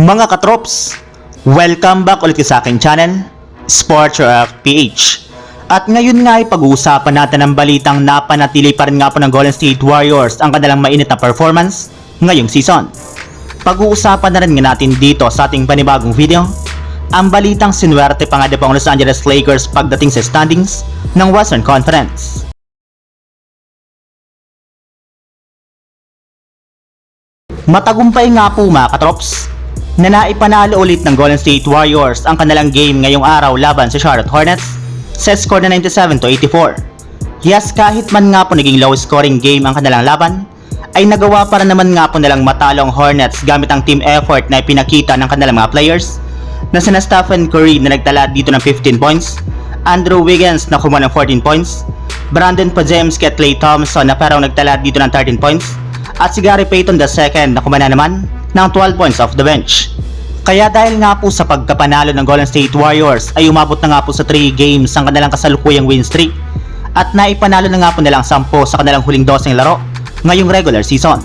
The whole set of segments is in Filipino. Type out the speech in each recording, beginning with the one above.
Mga katrops, welcome back ulit sa aking channel, Sports React PH. At ngayon nga ay pag-uusapan natin ang balitang napanatili pa rin nga po ng Golden State Warriors ang kanilang mainit na performance ngayong season. Pag-uusapan na rin nga natin dito sa ating panibagong video, ang balitang sinuwerte pa nga din po ang Los Angeles Lakers pagdating sa standings ng Western Conference. Matagumpay nga po mga katrops na naipanalo ulit ng Golden State Warriors ang kanilang game ngayong araw laban sa Charlotte Hornets sa score na 97 to 84. Yes, kahit man nga po naging low scoring game ang kanilang laban, ay nagawa para naman nga po nilang matalo ang Hornets gamit ang team effort na ipinakita ng kanilang mga players na sina Stephen Curry na nagtala dito ng 15 points, Andrew Wiggins na kumuha ng 14 points, Brandon Pajemski at Klay Thompson na parang nagtala dito ng 13 points, at si Gary Payton II na kumana naman ng 12 points off the bench. Kaya dahil nga po sa pagkapanalo ng Golden State Warriors ay umabot na nga po sa 3 games ang kanilang kasalukuyang win streak at naipanalo na nga po nilang 10 sa kanilang huling 12 laro ngayong regular season.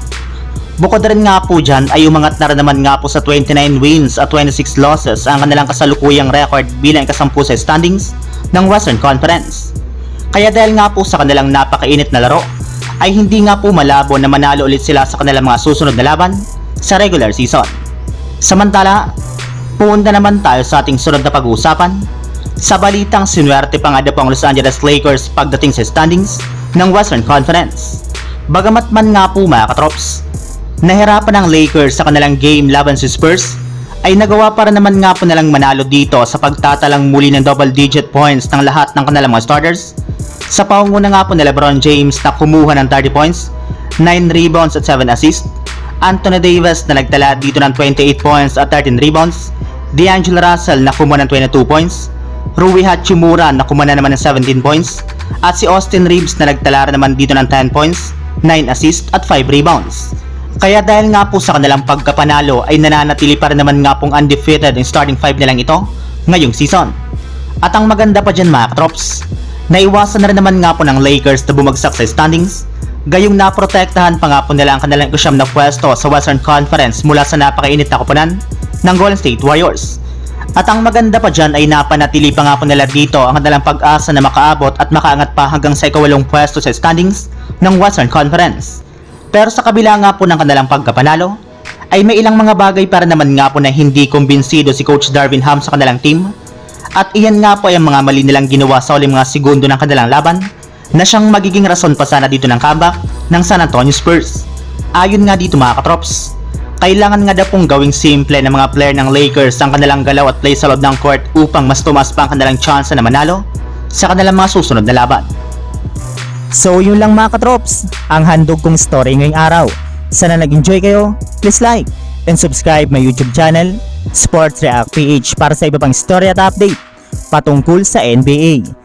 Bukod rin nga po dyan ay umangat na rin naman nga po sa 29 wins at 26 losses ang kanilang kasalukuyang record bilang kasampu sa standings ng Western Conference. Kaya dahil nga po sa kanilang napakainit na laro, ay hindi nga po malabo na manalo ulit sila sa kanilang mga susunod na laban sa regular season. Samantala, pumunta naman tayo sa ating sunod na pag-uusapan sa balitang sinuwerte pa nga daw ang Los Angeles Lakers pagdating sa standings ng Western Conference. Bagamat man nga po mga katrops, nahirapan ang Lakers sa kanilang game laban sa Spurs, ay nagawa para naman nga po nilang manalo dito sa pagtatalang muli ng double digit points ng lahat ng kanilang mga starters. Sa pangunguna nga po ni Lebron James na kumuha ng 30 points, 9 rebounds at 7 assists, Anthony Davis na nagtala dito ng 28 points at 13 rebounds, D'Angelo Russell na kumuha ng 22 points, Rui Hachimura na kumuha na naman ng 17 points, at si Austin Reeves na nagtala naman dito ng 10 points, 9 assists at 5 rebounds. Kaya dahil nga po sa kanilang pagkapanalo ay nananatili pa rin naman nga pong undefeated yung starting 5 nilang ito ngayong season. At ang maganda pa dyan mga katrops, naiwasan na rin naman nga po ng Lakers na bumagsak sa standings, gayong naprotektahan pa nga po nila ang kanilang ikusyam na pwesto sa Western Conference mula sa napakainit na kupunan ng Golden State Warriors. At ang maganda pa dyan ay napanatili pa nga po nila dito ang kanilang pag-asa na makaabot at makaangat pa hanggang sa ikawalong pwesto sa standings ng Western Conference. Pero sa kabila nga po ng kanilang pagkapanalo, ay may ilang mga bagay para naman nga po na hindi kumbinsido si Coach Darvin Ham sa kanilang team. At iyan nga po ay ang mga mali nilang ginawa sa uling mga segundo ng kanilang laban na siyang magiging rason pa sana dito ng comeback ng San Antonio Spurs. Ayon nga dito mga katrops, kailangan nga daw pong gawing simple ng mga player ng Lakers ang kanilang galaw at play sa loob ng court upang mas tumas pa ang kanilang chance na manalo sa kanilang mga susunod na laban. So yun lang mga katrops, ang handog kong story ngayong araw. Sana nag-enjoy kayo, please like and subscribe my YouTube channel, Sports React PH para sa iba pang story at update patungkol sa NBA.